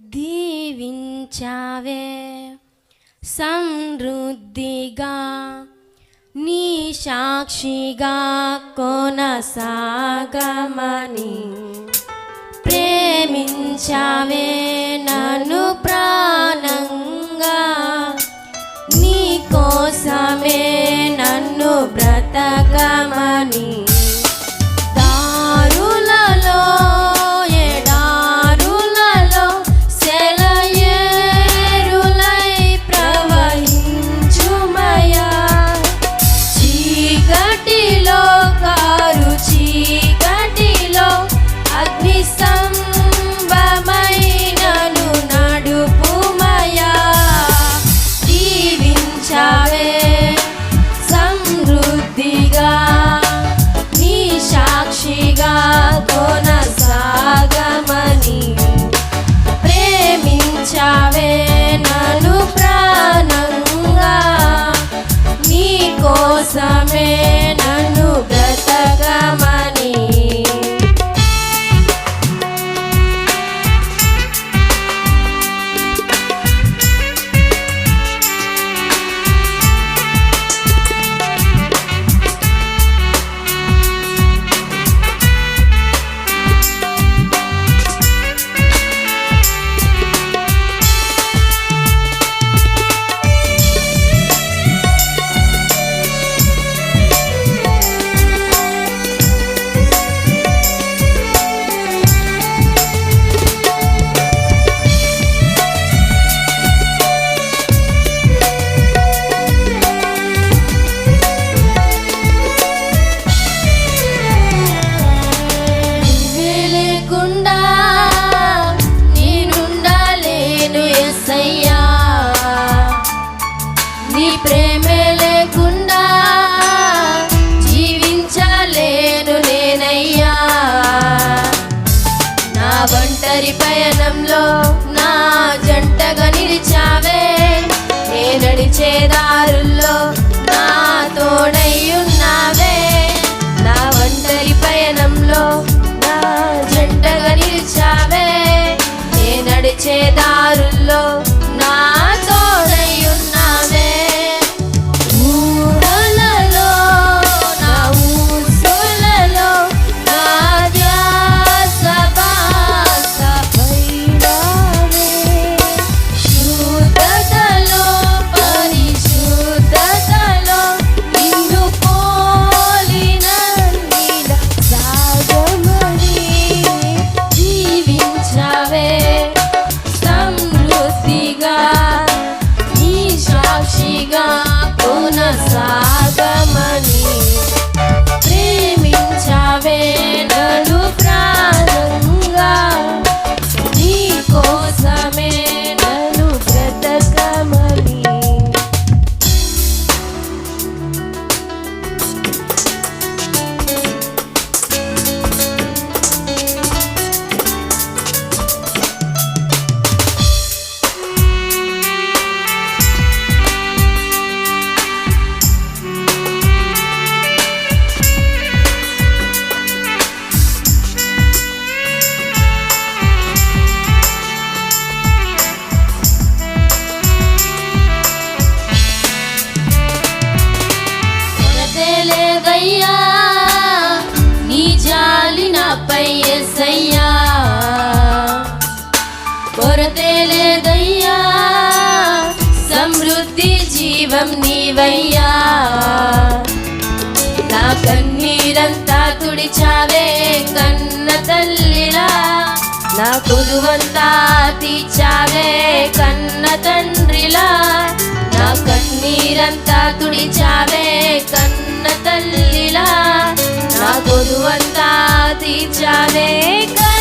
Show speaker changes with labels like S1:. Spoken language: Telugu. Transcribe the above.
S1: దీవించావే. సమృద్ధిగా నీ సాక్షిగా కొనసాగమని ప్రేమించావే నన్ను. 世代 ఏసయ్యా కొరతే తుడిచావే కన్న తండ్రిలా నా కన్నీరంతా తుడిచావే కన్న తల్లిలా నా కొలువంతా চালে গা